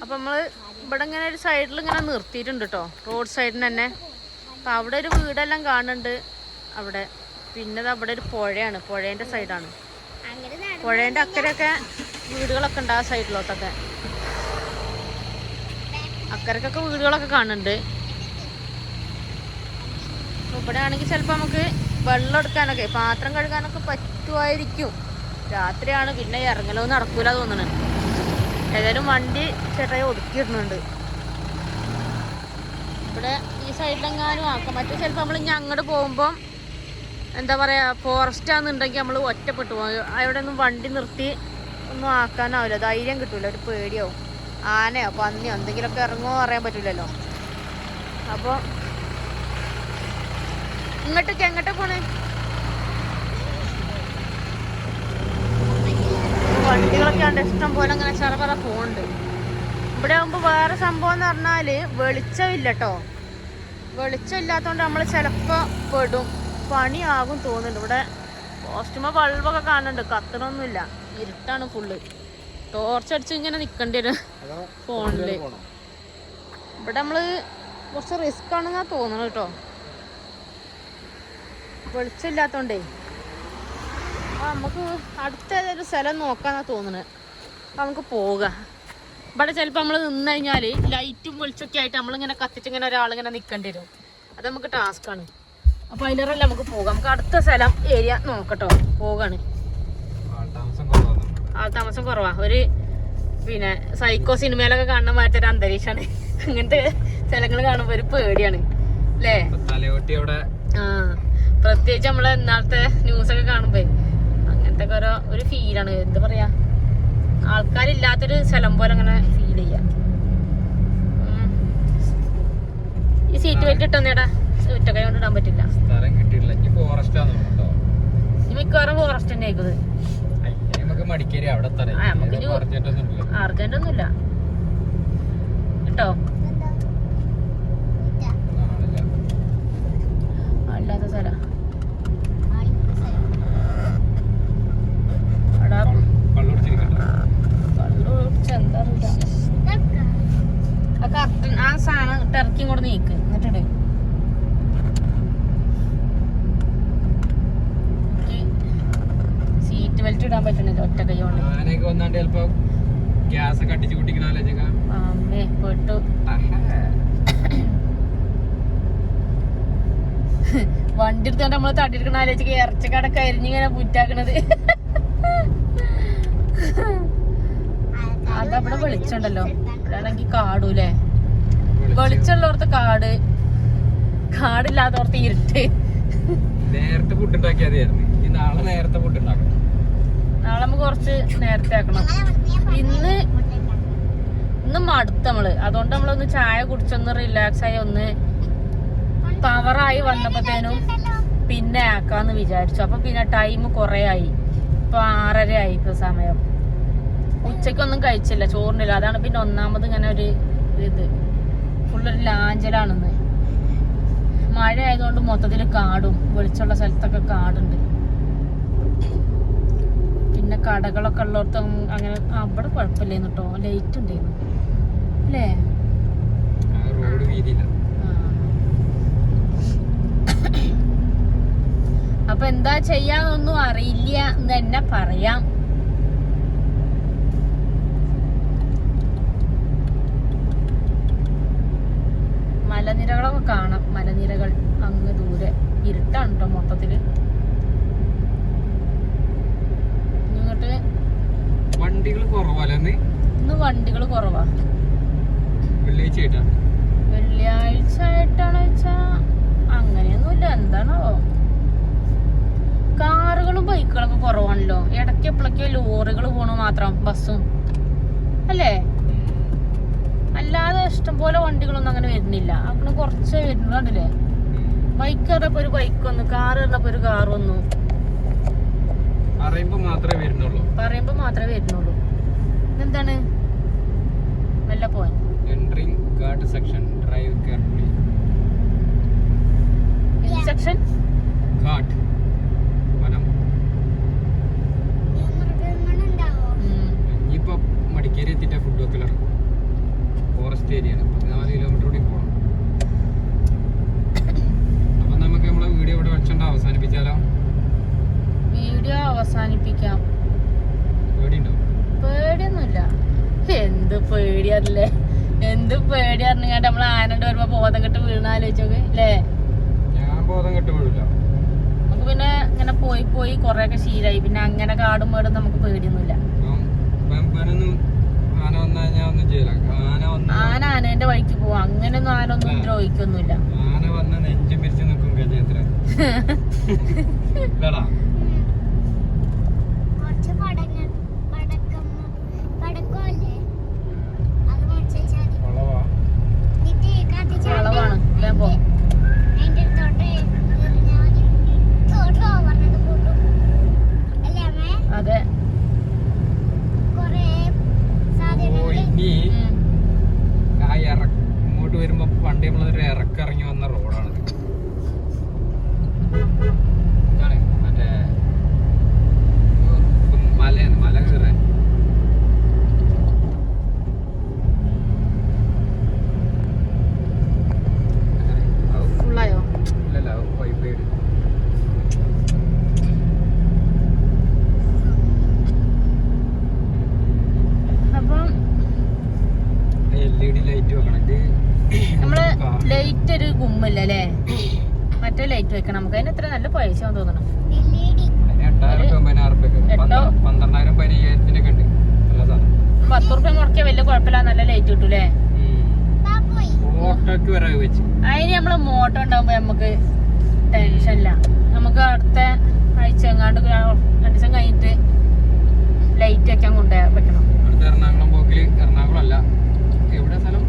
അപ്പം നമ്മൾ ഇവിടെ ഇങ്ങനെ ഒരു സൈഡിൽ ഇങ്ങനെ നിർത്തിയിട്ടുണ്ട് കേട്ടോ റോഡ് സൈഡിന് തന്നെ. അപ്പം അവിടെ ഒരു വീടെല്ലാം കാണുന്നുണ്ട്. അവിടെ. പിന്നെ അവിടെ ഒരു പുഴയാണ്. പുഴേന്റെ സൈഡാണ് അങ്ങനെ അക്കരൊക്കെ വീടുകളൊക്കെ ഉണ്ട് ആ സൈഡിലോട്ടൊക്കെ അക്കരക്കൊക്കെ വീടുകളൊക്കെ കാണുന്നുണ്ട്. ഇവിടെ ആണെങ്കിൽ ചിലപ്പോൾ നമുക്ക് വെള്ളം എടുക്കാനൊക്കെ പാത്രം കഴുകാനൊക്കെ പറ്റുമായിരിക്കും. രാത്രിയാണ് പിന്നെ ഇറങ്ങലോ നടക്കൂല തോന്നണ്. ഏതായാലും വണ്ടി ചേട്ടായി ഒതുക്കിയിടുന്നുണ്ട്. ഇവിടെ ഈ സൈഡിലെങ്ങാനും ആക്കാം. മറ്റേ ചിലപ്പോൾ നമ്മൾ ഇനി അങ്ങോട്ട് പോകുമ്പം എന്താ പറയാ ഫോറസ്റ്റ് ആണെന്നുണ്ടെങ്കിൽ നമ്മൾ ഒറ്റപ്പെട്ടു പോകും അവിടെ ഒന്നും വണ്ടി നിർത്തി ഒന്നും ആക്കാനാവില്ല. ധൈര്യം കിട്ടൂല. ഒരു പേടിയാവും. ആനയോ പന്നിയോ എന്തെങ്കിലുമൊക്കെ ഇറങ്ങുമോ അറിയാൻ പറ്റൂലല്ലോ. അപ്പോൾ ഇങ്ങോട്ടേക്ക് എങ്ങോട്ടേക്ക് പോണേ? വണ്ടികളൊക്കെ ഉണ്ട് ഇഷ്ടം പോലെ അങ്ങനെ ചെറുപറ പോകുന്നുണ്ട് ഇവിടെ ആകുമ്പോൾ വേറെ സംഭവം എന്ന് പറഞ്ഞാൽ വെളിച്ചമില്ല കേട്ടോ വെളിച്ചം ഇല്ലാത്തതുകൊണ്ട് നമ്മൾ ചിലപ്പോൾ പെടും. പണിയാകും തോന്നുന്നുണ്ട്. ഇവിടെ പോസ്റ്റുമ ബൾബൊക്കെ കാണുന്നുണ്ട്. കത്തണമൊന്നുമില്ല ഇരുട്ടാണ് ഫുള്ള്. ടോർച്ച് അടിച്ച് ഇങ്ങനെ നിൽക്കേണ്ടി വരും ഫോണിൽ. ഇവിടെ നമ്മൾ കുറച്ച് റിസ്ക് ആണെന്നാ തോന്നുന്നത് കേട്ടോ വെളിച്ചമില്ലാത്തോണ്ടേ. നമുക്ക് അടുത്ത ഏതൊരു സ്ഥലം നോക്കാന്നാ തോന്നുന്നത് നമുക്ക് പോകാം. ഇവിടെ ചിലപ്പോൾ നമ്മൾ നിന്ന് കഴിഞ്ഞാൽ ലൈറ്റും വെളിച്ചൊക്കെ ആയിട്ട് നമ്മളിങ്ങനെ കത്തിച്ച് ഇങ്ങനെ ഒരാളിങ്ങനെ നിൽക്കേണ്ടി വരും. അത് നമുക്ക് ടാസ്ക്കാണ് അപ്പോൾ അതിലേറെ നമുക്ക് പോകാം. നമുക്ക് അടുത്ത സ്ഥലം ഏരിയ നോക്കട്ടോ. പോകാണ്. ആൾത്താമസം താമസം കുറവാ. ഒരു പിന്നെ സൈക്കോ സിനിമയിലൊക്കെ കാണുന്ന മാറ്റ ഒരു അന്തരീക്ഷമാണ് അങ്ങനത്തെ സ്ഥലങ്ങൾ കാണുമ്പോൾ ഒരു പേടിയാണ്. അല്ലേ പ്രത്യേകിച്ച് നമ്മളെ ഇന്നാളത്തെ ന്യൂസൊക്കെ കാണുമ്പോ അങ്ങനത്തെ ഓരോ ഒരു ഫീലാണ് എന്താ പറയാ? ആൾക്കാരില്ലാത്തൊരു സ്ഥലം പോലെ അങ്ങനെ ഫീൽ ചെയ്യാം. ഈ സീറ്റ് വെച്ച് ഇട്ടൊന്നേടാ ഒറ്റക്കൈ കൊണ്ട് ഇടാൻ പറ്റില്ല. സ്ഥലം കിട്ടിയിട്ടില്ല. ഇനി ഫോറസ്റ്റ് ആണെന്ന് കേട്ടോ ഇനി മിക്കവാറും ഫോറസ്റ്റ് തന്നെ ആയിക്കുന്നത് നമുക്ക് മടിക്കേരി അവിടെ അർജന്റ് ഒന്നുമില്ല. കേട്ടോ? അല്ലാത്ത സ്ഥലം ആളിപ്പോ സ്ഥലം. ഇതൊക്കെ. ആ സാധനം ടെറക്കി കൂടെ നീക്ക് എന്നിട്ടിട്. സീറ്റ് ബെൽറ്റ് ഇടാൻ പറ്റണില്ല ഒറ്റ കൈ കൊണ്ട്. ആനയൊക്കെ വന്നാണ്ട് ചിലപ്പോ ഗ്യാസ് ഒക്കെ അടിച്ചു കുട്ടിക്കണ ആലോചിക്ക. അമ്മേ പെട്ടു. വണ്ടി എടുത്തോണ്ട് നമ്മൾ തട്ടിയെടുക്കണ ആലോചിച്ച് ഇറച്ചക്കടക്ക് അരിഞ്ഞിങ്ങനെ പുറ്റാക്കണത്. അതവിടെ വെളിച്ചുണ്ടല്ലോ ഇവിടെയാണെങ്കി കാടൂലേ വെളിച്ചുള്ളോർത്ത് കാട്. കാടില്ലാത്തവർത്ത് ഇരുട്ട്. നേരത്തെ ഫുഡ് ഈ നാളെ നേരത്തെ ഫുഡ് ഉണ്ടാക്കണം. നാളെ നമുക്ക് കുറച്ച് നേരത്തെ ആക്കണം. ഇന്ന് ഇന്ന് മടുത്ത് നമ്മൾ. അതുകൊണ്ട് നമ്മളൊന്ന് ചായ കുടിച്ചൊന്ന് റിലാക്സ് ആയി ഒന്ന് പവറായി വന്നപ്പോഴത്തേനും പിന്നെ ആക്കാന്ന് വിചാരിച്ചു. അപ്പൊ പിന്നെ ടൈം കുറെ ആയി ഇപ്പൊ ആറര ആയി ഇപ്പൊ സമയം. ഉച്ചക്കൊന്നും കഴിച്ചില്ല ചോറിനില്ല. അതാണ് പിന്നെ ഒന്നാമത് ഇങ്ങനെ ഒരു ഇത്. ഫുള്ളൊരു ലാഞ്ചലാണെന്ന്. മഴ ആയതുകൊണ്ട് മൊത്തത്തിൽ കാടും വെളിച്ചുള്ള സ്ഥലത്തൊക്കെ കാടുണ്ട്. പിന്നെ കടകളൊക്കെ ഉള്ളിടത്തും അങ്ങനെ അവിടെ കുഴപ്പമില്ലായിരുന്നു കേട്ടോ ലൈറ്റ് ഉണ്ടായിരുന്നു അല്ലേ ആ റോഡ് വീതിയില്ല ആ. അപ്പൊ എന്താ ചെയ്യാന്നൊന്നും അറിയില്ല എന്ന് തന്നെ പറയാം. മലനിരകളൊക്കെ കാണാം. മലനിരകൾ അങ്ങ് ദൂരെ ഇരുട്ടാണ് കേട്ടോ മൊത്തത്തിൽ. ഇങ്ങോട്ട് വണ്ടികൾ കുറവല്ലേ ഇന്ന്? ഇന്ന് വണ്ടികൾ കുറവാ. വെള്ളിയാഴ്ച ആയിട്ടാണോ വെള്ളിയാഴ്ച ആയിട്ടാണ് വെച്ചാ ഇടയ്ക്ക് എപ്പോഴൊക്കെ ലോറികൾ പോണു മാത്രം ബസ്സും. അല്ലേ? അല്ലാതെ ഇഷ്ടംപോലെ വണ്ടികളൊന്നും അങ്ങനെ വരുന്നില്ല. അങ്ങനെ കുറച്ച് വരുന്നുണ്ടല്ലേ ബൈക്ക് പറഞ്ഞപ്പോ ഒരു ബൈക്ക് വന്നു കാർ പറഞ്ഞപ്പോ ഒരു കാർ വന്നു. അറിയുമ്പോ മാത്രമേ വരുന്നുള്ളൂ. പറയുമ്പോ മാത്രമേ വരുന്നുള്ളൂ. എന്താണ് മെല്ലെ പോവാൻ entering guard section drive carefully section ghat വനം മൃഗങ്ങളുണ്ടാവോ ഇനിയിപ്പോ മടിക്കേരി എത്തിയിട്ടാ ഫുഡ് വെക്കലോ ലാസ്റ്റ് ഏരിയ ആണ് പതിനാല് കിലോമീറ്റർ കൂടി പോകണം അപ്പൊ നമുക്ക് നമ്മളെ വീഡിയോ ഇവിടെ വെച്ചോണ്ട് അവസാനിപ്പിച്ചാലോ വീഡിയോ അവസാനിപ്പിക്കാം പേടിയുണ്ടോ പേടിയൊന്നുമില്ല എന്ത് പേടിയല്ലേ എന്ത് പേടിയറിഞ്ഞാണ്ട് നമ്മൾ ആനണ്ട് വരുമ്പോ ബോധം കെട്ട് വീണാലോചിച്ചോക്ക് അല്ലേ? ഞാൻ ബോധം കെട്ടുപോഴില്ല നമുക്ക് പിന്നെ ഇങ്ങനെ പോയി പോയി കൊറേ ഒക്കെ ശീലായി. പിന്നെ അങ്ങനെ കാടും മേടും നമുക്ക് പേടിയൊന്നുമില്ല. ആന ആനേന്റെ വഴിക്ക് പോവും. അങ്ങനെയൊന്നും ആന ഒന്നും ദ്രോഹിക്കൊന്നുമില്ല. ആന വന്ന നെഞ്ചും പിരിച്ചു നിൽക്കും ഗജേന്ദ്ര ഇല്ലടാ കുറച്ച് പടങ്ങൾ പടക്കം പടക്കമല്ലേ അത് മേടിച്ചാൽ വളവാ എന്നിട്ട് കത്തിച്ചാണ്ട് വളവാണ് വേഗം പോ അതിന്റെ തൊട്ട് എറിഞ്ഞാൽ തൊട്ടോ പറഞ്ഞത് കൂട്ടും അല്ലേ അമ്മേ അതെ കൊറേ ഓ സാധനങ്ങൾ ഇനി ഉം. ആ ഇറ ഇങ്ങോട്ട് വരുമ്പോ പണ്ട് നമ്മളൊരു ഇറക്കിറങ്ങി വന്ന റോഡാണ് ഇതാണ് മറ്റേ ഉം, മലയാണ് മല കയറാൻ ഫുള്ളായോ ഇല്ലല്ല വൈഫൈ അപ്പം എൽ ഇ ഡി ലൈറ്റ് വെക്കണം ഇത് നമ്മൾ കാ- ലൈറ്റ് ഒരു ഗുമ്മില്ല അല്ലേ മറ്റേ ലൈറ്റ് വെക്കണം നമുക്ക് അതിന് എത്ര നല്ല പൈസ തോന്നണം എൽഇഡി അതിന് എട്ടായിരം റുപ്യ ഒമ്പതിനായിരം റുപ്യ എട്ടോ? പന്ത്ര- പന്ത്രണ്ടായിരം പതിനയ്യായിരത്തിനൊക്കെ ഉണ്ട് നല്ല സാധനം പത്ത് റുപ്യ മുടക്കിയ വലിയ കുഴപ്പമില്ല നല്ല ലൈറ്റ് കിട്ടൂലേ പാപ്പോയി ഓട്ടോക്ക് അത് വെച്ച്. അതിന് നമ്മൾ മോട്ടോ ഉണ്ടാവുമ്പോ നമുക്ക് ടെൻഷൻ ഇല്ല. നമുക്ക് അടുത്ത ആഴ്ച എങ്ങാണ്ട് രണ്ടു ദിവസം കഴിഞ്ഞിട്ട് ലൈറ്റ് വെക്കാൻ കൊണ്ടുപോയി പറ്റണം. അടുത്ത എറണാകുളം പോക്കിൽ എറണാകുളം അല്ല എവിടെ സ്ഥലം?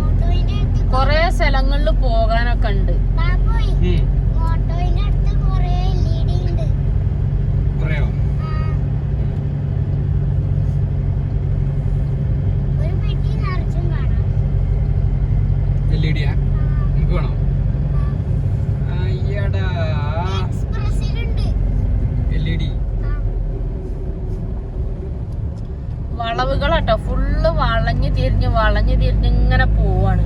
ഓട്ടോയിന്റെ അടുത്ത് കൊറേ സ്ഥലങ്ങളിൽ പോകാനൊക്കെ ഉണ്ട്. കുറയോ ആ. ഒരു പെട്ടി നിറച്ചും കാണാം എൽ ഇ ഡിയാ നമുക്ക് വേണോ അയ്യടാ എക്സ്പ്രസിലുണ്ട് എൽ ഇ ഡി ആ. വളവുകളാട്ടോ ഫുള്ള് വളഞ്ഞ് തിരിഞ്ഞ് വളഞ്ഞ് തിരിഞ്ഞ് ഇങ്ങനെ പോവാണ്.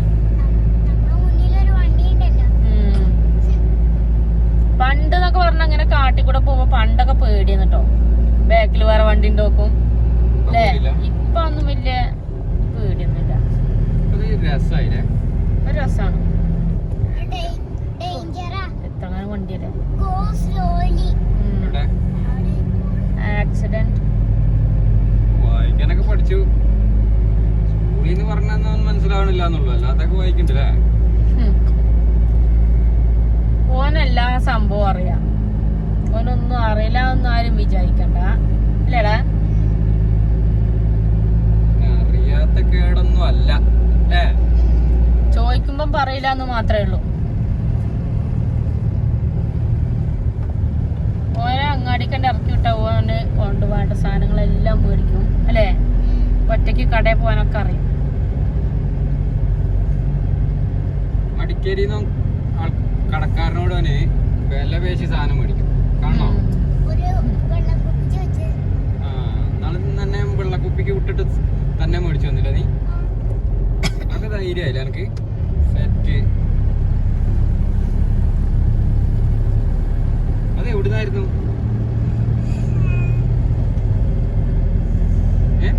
നമ്മുടെ മുന്നിലൊരു വണ്ടി ഉണ്ടല്ലോ ഉം. പണ്ട് എന്നൊക്കെ പറഞ്ഞ അങ്ങനെ കാട്ടി കൂടെ പോകുമ്പോ പണ്ടൊക്കെ പേടിയെന്ന് കേട്ടോ ബാക്കിൽ വേറെ വണ്ടി ഉണ്ടോക്കും അല്ലേ ഇപ്പൊ ഒന്നും വലിയ പേടിയൊന്നുമില്ല. ഒരു വണ്ടിയല്ലേ? ഇവിടെ ആക്സിഡന്റ്. വായിക്കാനൊക്കെ മനസ്സിലാവണില്ല എന്നുള്ളൂ. അല്ലാതൊക്കെ വായിക്കണ്ടല്ലേ ഓനെല്ലാ സംഭവം അറിയാം. ഓനൊന്നും അറിയില്ല ഒന്നും ആരും വിചാരിക്കണ്ട. അല്ലേടാ? അറിയാത്ത കേടൊന്നും അല്ല. അല്ലേ ചോദിക്കുമ്പം പറയില്ല എന്ന് മാത്രമേ ഉള്ളൂ. ഓനെ അങ്ങാടിക്കണ്ട് ഇറക്കി വിട്ട ഓന് കൊണ്ടുപോകേണ്ട സാധനങ്ങളെല്ലാം മേടിക്കും. അല്ലേ? ഒറ്റയ്ക്ക് കടയിൽ പോകാനൊക്കെ അറിയും. മടിക്കേരി കടക്കാരനോട് തന്നെ വില പേശി സാധനം മേടിക്കും. നാളെ തന്നെ വെള്ളക്കുപ്പിക്ക് വിട്ടിട്ട് തന്നെ മേടിച്ചു വന്നില്ല നീ? അത് ധൈര്യമായില്ല എനിക്ക് സെറ്റ്. അത് എവിടുന്നായിരുന്നു ഏ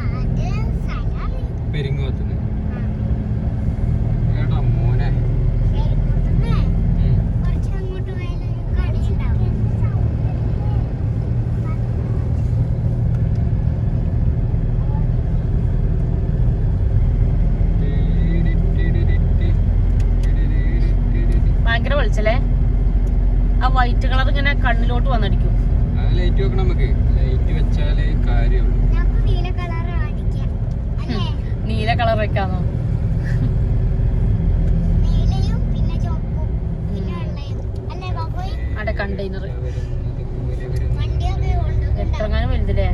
അത് സ്ഥലം പെരിങ്ങോത്തുനിന്ന് ഏടാ മോനെ എഴുന്നൂറ്റൊന്ന് ഉം. കുറച്ച് അങ്ങോട്ട് പോയാലൊരു കടയുണ്ടാവും ഭയങ്കര വെളിച്ചല്ലേ ആ വൈറ്റ് കളർ ഇങ്ങനെ കണ്ണിലോട്ട് വന്നടിക്കും. ലൈറ്റ് വെക്കണം നമുക്ക്. ലൈറ്റ് വെച്ചാലേ കാര്യമുള്ളൂ. നമുക്ക് നീല കളർ അടിക്കാം അല്ലേ? നീല കളർ വെക്കാന്നോ? അവിടെ കണ്ടെയ്നർ എത്രങ്ങാനും വലുതല്ലേ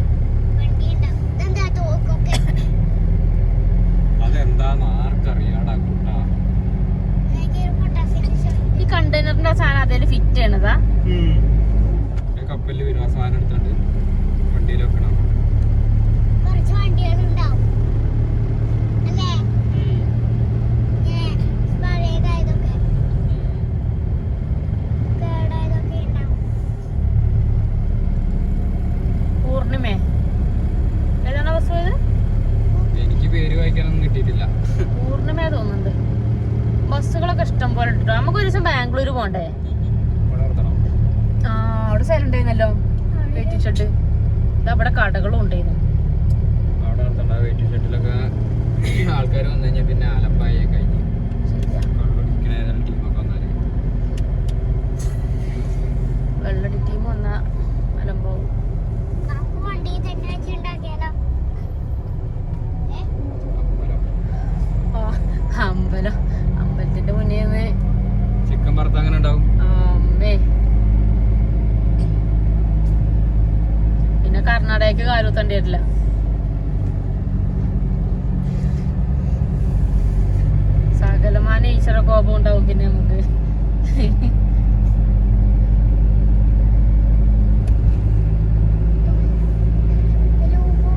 അതെന്താന്ന് ആർക്കറിയാടാ കൂട്ടാ എനിക്ക് ഒരു പൊട്ടാസ്യം ഈ കണ്ടെയ്നറിന്റെ സാധനം അതിൽ ഫിറ്റ് ചെയ്യണതാ കപ്പലിൽ വരുന്ന സാധനം എടുത്തോണ്ട്. ഒരു ദിവസം ബാംഗ്ലൂർ പോണ്ടേ? ആ അവിടെ സ്ഥലം ഉണ്ടായിരുന്നല്ലോ വെയിറ്റിംഗ് ഷെഡ് ഇത് അവിടെ കടകളും ഉണ്ടായിരുന്നു ആൾക്കാർ വന്നു കഴിഞ്ഞാൽ പിന്നെ കഴിഞ്ഞ്. വെള്ളടി ടീം വന്ന അലമ്പാവും നമുക്ക്? അമ്പലം. ആ, മുന്നിൽ നിന്ന് ചിക്കൻ വറുത്ത അങ്ങനെ ഉണ്ടാവും. അമ്മേ. പിന്നെ കർണാടകക്ക് കാലുത്തണ്ടി വരില്ല സകലമാന ഈശ്വര കോപം ഉണ്ടാവും പിന്നെ നമുക്ക് ഇതിൽ ഉപ്പ്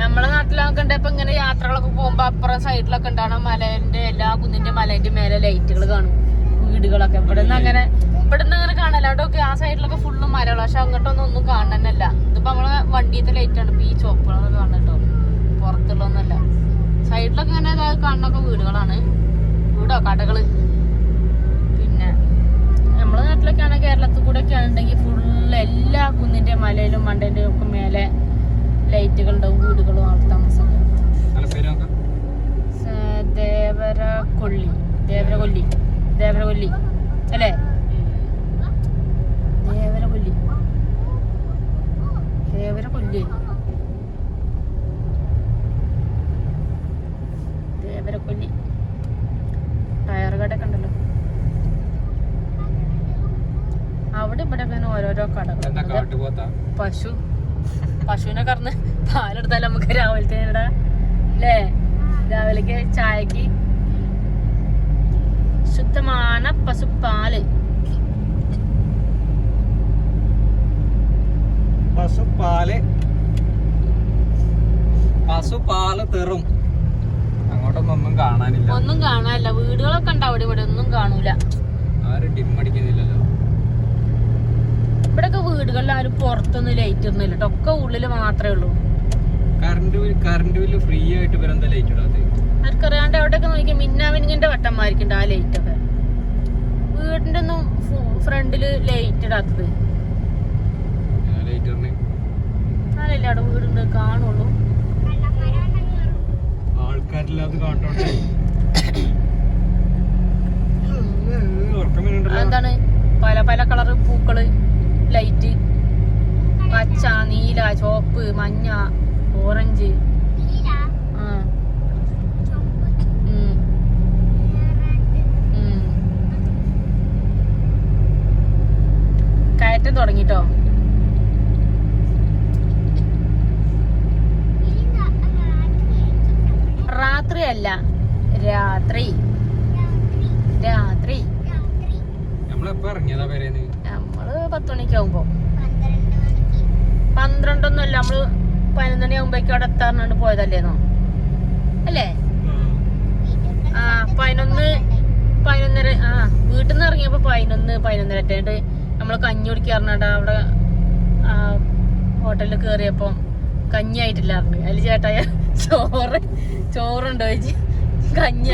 നമ്മളെ നാട്ടിലൊക്കെ ഉണ്ട് ഇപ്പൊ ഇങ്ങനെ യാത്രകളൊക്കെ പോകുമ്പോ അപ്പുറം സൈഡിലൊക്കെ ഉണ്ടാവണം മലേന്റെ എല്ലാ കുന്നിന്റെ മലേന്റെ മേലെ ലൈറ്റുകൾ കാണും. വീടുകളൊക്കെ. ഇവിടെ നിന്ന് അങ്ങനെ ഇവിടെ നിന്ന് അങ്ങനെ കാണല അവിടെയൊക്കെ ആ സൈഡിലൊക്കെ ഫുള്ളും മലകളാ പക്ഷെ അങ്ങോട്ടൊന്നും ഒന്നും കാണാനല്ല. ഇതിപ്പോ നമ്മളെ വണ്ടിയത്തെ ലൈറ്റ് ആണ് ഈ ചോപ്പുകളൊക്കെ കാണട്ടോ പുറത്തുള്ളൊന്നല്ല സൈഡിലൊക്കെ ഇങ്ങനെ ഇതാ കാണുന്നൊക്കെ വീടുകളാണ്. വീടോ കടകൾ. പിന്നെ നമ്മളെ നാട്ടിലൊക്കെ ആണെങ്കിൽ കേരളത്തിൽ കൂടെ ഒക്കെ ആണെന്നുണ്ടെങ്കിൽ ഫുള്ള് എല്ലാ കുന്നിന്റെ മലയിലും മണ്ടേന്റെ ഒക്കെ മേലെ ലൈറ്റുകളുണ്ടാവും. വീടുകളും ആൾ താമസം. ദേവരകൊള്ളി. ദേവരകൊല്ലി. ദേവരകൊല്ലി. അല്ലേ? ദേവരകൊല്ലി. ദേവരകൊല്ലി. ദേവരകൊല്ലി. ടയർ കടയൊക്കെ ഉണ്ടല്ലോ. അവിടെ ഇവിടെ പിന്നെ ഓരോരോ കടകൾ പശു. പശുവിനെ കറന്ന് പാലെടുത്താൽ നമുക്ക് രാവിലത്തെ അല്ലേ രാവിലേക്ക് ചായക്ക് ശുദ്ധമാണ് പശുപ്പാൽ. പശുപ്പാൽ. പശുപാൽ തെറും. അങ്ങോട്ടൊന്നും ഒന്നും കാണാനില്ല. ഒന്നും കാണാനില്ല. വീടുകളൊക്കെ ഉണ്ട് അവിടെ? ഇവിടെ ഒന്നും കാണൂല. ആരും ടിമ്മടിക്കുന്നില്ലല്ലോ ഇവിടെയൊക്കെ വീടുകളിൽ ആരും പുറത്തൊന്നും ലൈറ്റ് ഒന്നും ഇല്ല. ഒക്കെ ഉള്ളിൽ മാത്രമേ ഉള്ളൂ. Current bill current bill free ആയിട്ട് ഇവരെന്താ ലൈറ്റ് ഇടാതെ ആർക്കറിയാണ്ട് അവിടെയൊക്കെ നോക്കി മിന്നാമിനിങ്ങിന്റെ വട്ടന്മാർക്കുണ്ട് ആ ലൈറ്റ് ഒക്കെ. വീടിന്റെ ഒന്നും ഫ്രണ്ടിൽ ലൈറ്റ് ഇടാത്തത്. നാലല്ലേ അവിടെ വീടുണ്ട് കാണുള്ളൂ. ആൾക്കാരില്ലാതെ വരുന്നുണ്ടല്ലോ. എന്താണ് പല പല കളറ് പൂക്കൾ ലൈറ്റ് പച്ച നീല ചുവപ്പ് മഞ്ഞ. ഓറഞ്ച്. ആ. ഉം, ഉം. കയറ്റം തുടങ്ങിട്ടോ? രാത്രി അല്ല രാത്രി രാത്രി. നമ്മൾ പത്ത് മണിക്ക് ആവുമ്പോ. പന്ത്രണ്ടൊന്നും അല്ല നമ്മൾ പതിനൊന്ന് മണി ആകുമ്പോഴേക്കും അവിടെ എത്താറുണ്ട് പോയതല്ലേന്നോ? അല്ലേ? ആ പതിനൊന്ന് പതിനൊന്നര ആ വീട്ടിൽ നിന്ന് ഇറങ്ങിയപ്പോ പതിനൊന്ന് പതിനൊന്നര എത്തേണ്ട് നമ്മൾ കഞ്ഞി കുടിക്കാറുണ്ട് അവിടെ ആ ഹോട്ടലിൽ കേറിയപ്പോ കഞ്ഞി ആയിട്ടില്ല അറിഞ്ഞു അതിൽ ചേട്ടായ ചോറ് ചോറുണ്ടോ ചേച്ചി? കഞ്ഞി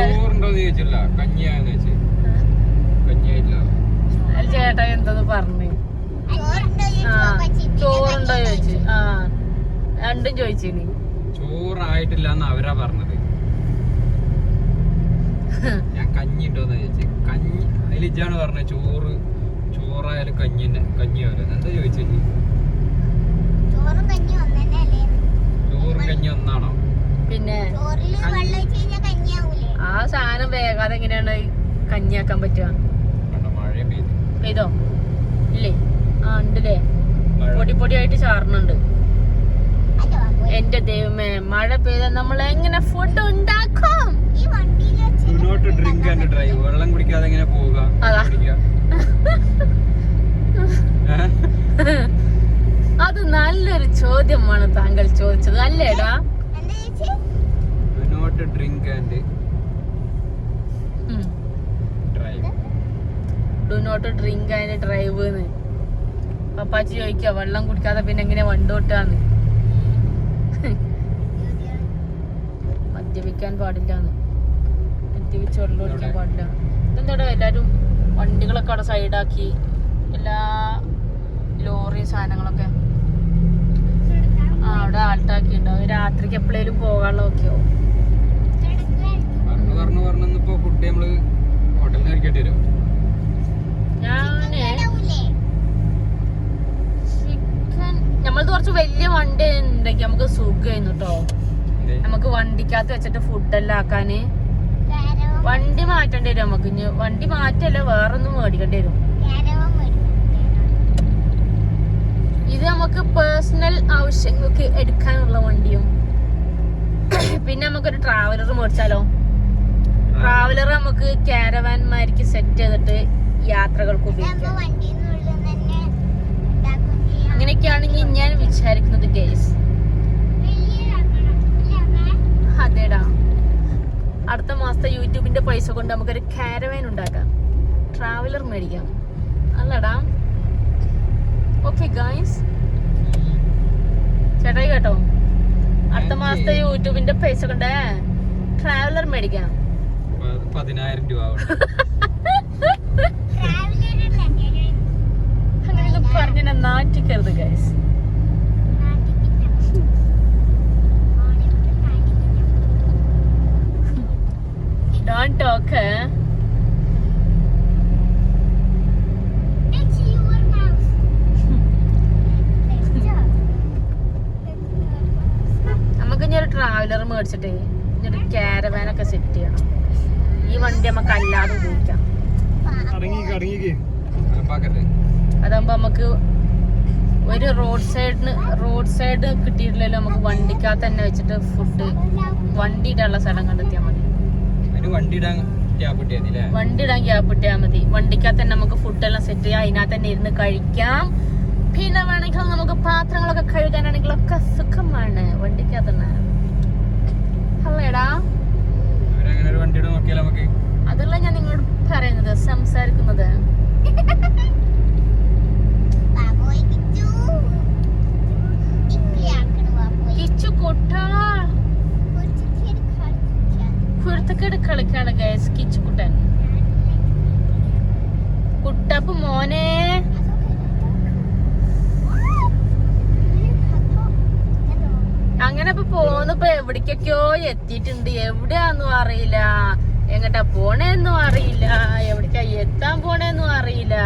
അതിൽ ചേട്ടായ എന്തോന്ന് പറഞ്ഞു? ആ ചോറുണ്ടോ ചോദിച്ചു? ആ രണ്ടും ചോദിച്ചിനി. ചോറായിട്ടില്ല എന്ന് അവരാ പറഞ്ഞത്. ഞാൻ കഞ്ഞി ഉണ്ടോന്ന് ചോദിച്ചു. കഞ്ഞി അതിലിജാണ് പറഞ്ഞത് ചോറ് ചോറായാലും കഞ്ഞി തന്നെ കഞ്ഞിയായാലും. എന്താ ചോദിച്ചു ചോറും കഞ്ഞി കഞ്ഞി ഒന്നാണോ? പിന്നെ ആ സാധനം വേഗാതെ എങ്ങനെയാണ് കഞ്ഞിയാക്കാൻ പറ്റുക? പെയ്ത്. ഇല്ലേ? ആ ഉണ്ടല്ലേ? പൊടി പൊടിയായിട്ട് ബാബു, എന്റെ ദൈവമേ മഴ പെയ്ത നമ്മൾ എങ്ങനെ ഫുഡ് ഉണ്ടാക്കും ഈ വണ്ടിയിൽ ആൻഡ് ഡ്രൈവ്. വെള്ളം കുടിക്കാതെ എങ്ങനെ പോവുക? അതാ. നല്ലൊരു ചോദ്യമാണ് താങ്കൾ ചോദിച്ചത് അല്ലേടാ? മുന്നോട്ട് drink and do not drink and drive പപ്പാച്ചി ചോദിക്കുക വെള്ളം കുടിക്കാതെ പിന്നെ എങ്ങനെ വണ്ടോട്ടാന്ന് മദ്യപിക്കാൻ പാടില്ലാന്ന്. മദ്യപിച്ച് വെള്ളം കുടിക്കാൻ പാടില്ല ഇതെന്താ എല്ലാരും വണ്ടികളൊക്കെ അവിടെ സൈഡാക്കി? എല്ലാ ലോറി സാധനങ്ങളൊക്കെ? ആ അവിടെ ആൾട്ടാക്കി ഉണ്ടാവും രാത്രിക്ക് എപ്പോഴേലും പോകാനുള്ള ഒക്കെയോ പറഞ്ഞു പറഞ്ഞു ഇപ്പൊ ഫുഡ് നമ്മൾ ഹോട്ടലിൽ നിന്ന് കഴിക്കേണ്ടി വരും. ഞാൻ ചിക്കൻ നമ്മളത് കുറച്ച് വലിയ വണ്ടി ഉണ്ടെങ്കിൽ നമുക്ക് സുഖമായിരുന്നു കേട്ടോ നമുക്ക് വണ്ടിക്കകത്ത് വെച്ചിട്ട് ഫുഡെല്ലാം ആക്കാന്. വണ്ടി മാറ്റേണ്ടി വരും നമുക്ക് ഇനി. വണ്ടി മാറ്റല്ല വേറൊന്നും മേടിക്കേണ്ടി വരും. ഇത് നമുക്ക് പേഴ്സണൽ ആവശ്യങ്ങൾക്ക് എടുക്കാനുള്ള വണ്ടിയും. പിന്നെ നമുക്കൊരു ട്രാവലർ മേടിച്ചാലോ? ട്രാവലർ നമുക്ക് കാരവാൻമാർക്ക് സെറ്റ് ചെയ്തിട്ട് യാത്രകൾക്ക് ഉപയോഗിക്കാം. അങ്ങനെയൊക്കെയാണെങ്കിൽ ഞാൻ വിചാരിക്കുന്നത് ഗേസ് അതേടാ അടുത്ത മാസത്തെ യൂട്യൂബിന്റെ പൈസ കൊണ്ട് നമുക്കൊരു കാരവാൻ ഉണ്ടാക്കാം. ട്രാവലർ മേടിക്കാം. അല്ലടാ. ഓക്കെ ഗായ്സ് ചേട്ടായി കേട്ടോ. അടുത്ത മാസത്തെ യൂട്യൂബിന്റെ പൈസ കൊണ്ട് ട്രാവലർ മേടിക്കാം. പ- പതിനായിരം രൂപ ആവണം. അങ്ങനെയൊന്നും പറഞ്ഞ നാറ്റിക്കരുത് ഗൈസ് ഡോൺ ടോക്ക് നമുക്ക് ഇനി ഒരു ട്രാവലർ മേടിച്ചിട്ട് ഇനി ഒരു caravan ഒക്കെ സെറ്റ് ചെയ്യണം ഈ വണ്ടി നമുക്ക് അല്ലാതെ ഉപയോഗിക്കാം ഉറപ്പാക്കരുത്. അതാകുമ്പോ നമുക്ക് ഒരു റോഡ് സൈഡിന് റോഡ് കിട്ടിയിട്ടില്ലല്ലോ നമുക്ക് വണ്ടിക്കകത്ത് തന്നെ വെച്ചിട്ട് ഫുഡ് വണ്ടി ഇടാനുള്ള സ്ഥലം കണ്ടെത്തിയാൽ മതി. അതിന് വണ്ടി ഇടാൻ വണ്ടി ഇടാൻ ഗ്യാപ്പ് ഇട്ടാൽ മതി. വണ്ടിക്കകത്ത് തന്നെ നമുക്ക് ഫുഡ് എല്ലാം സെറ്റ് ചെയ്യാം. അതിനകത്ത് തന്നെ ഇരുന്ന് കഴിക്കാം. പിന്നെ വേണമെങ്കിൽ നമുക്ക് പാത്രങ്ങളൊക്കെ കഴുകാനാണെങ്കിൽ ഒക്കെ സുഖമാണ്. വണ്ടിക്കകത്ത് തന്നെ അല്ലേടാ? അതല്ല ഞാൻ നിങ്ങളോട് പറയുന്നത് സംസാരിക്കുന്നത്. കിച്ചു കുട്ടാ കുരുത്തക്കേട് കളിക്കാണ് ഗൈസ് കിച്ചു കുട്ടൻ. കുട്ടപ്പ് മോനെ. അങ്ങനെ ഇപ്പൊ പോന്നിപ്പോ എവിടേക്കൊക്കെയോ എത്തിയിട്ടുണ്ട്. എവിടെയാന്നും അറിയില്ല. എങ്ങട്ടാ പോണേന്നും അറിയില്ല. എവിടേക്കാ എത്താൻ പോണേന്നും അറിയില്ല.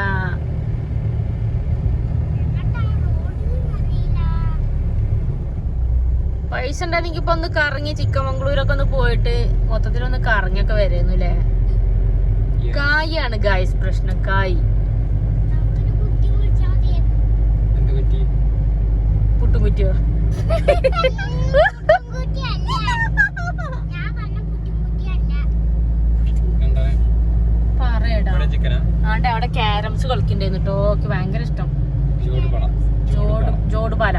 പൈസ ഉണ്ടായിരുന്നെങ്കിൽ ഇപ്പൊ ഒന്ന് കറങ്ങി ചിക്കമംഗ്ലൂരൊക്കെ ഒന്ന് പോയിട്ട് മൊത്തത്തിലൊന്ന് കറങ്ങിയൊക്കെ വരുന്നു അല്ലേ കായാണ് ഗായ്സ് പ്രശ്നം കായ്. പുട്ടുകുറ്റിയോ? ആണ്ടെ അവിടെ ക്യാരംസ് കളിക്കണ്ടായിരുന്നു കേട്ടോ ഓക്ക് ഭയങ്കര ഇഷ്ടം. ജോഡ് പട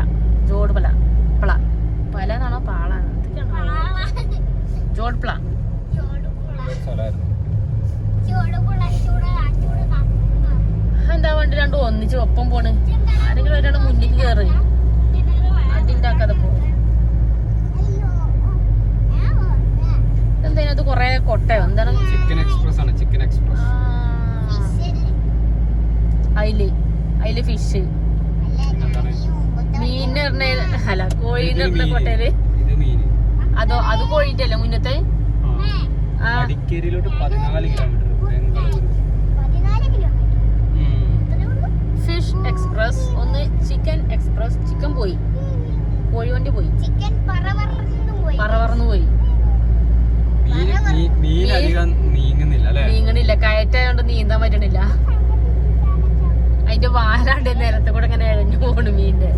ജോഡ് പ്ല സ്ഥലമായിരുന്നു എന്താ വണ്ടി രണ്ടും ഒന്നിച്ച് ഒപ്പം പോണ്? ആരെങ്കിലും ഒരാൾ മുന്നിൽ കയറി അടിണ്ടാക്കാതെ പോ. അത് കൊറേ കൊട്ടയോ? എന്താണ്? ചിക്കൻ എക്സ്പ്രസ് ആണ് ചിക്കൻ എക്സ്പ്രസ് അയിൽ. അയിൽ ഫിഷ് മീൻ അല്ല പറഞ്ഞ കൊട്ടയിൽ അതോ അത് കോഴിട്ടല്ലേ മുന്നത്തെ? അടിക്കേരിയിലോട്ട് പതിനാല് കിലോമീറ്റർ. Fish express. ഒന്ന് ചിക്കൻ എക്സ്പ്രസ്. ചിക്കൻ പോയി. കോഴി വണ്ടി പോയി. ചിക്കൻ പറവറന്നു പോയി. നീങ്ങുന്നില്ല കയറ്റായോണ്ട് നീന്താൻ പറ്റണില്ല. അതിന്റെ വാലാണ്ട് നേരത്തെ കൂടെ ഇങ്ങനെ ഇഴഞ്ഞു പോണു മീന്റെ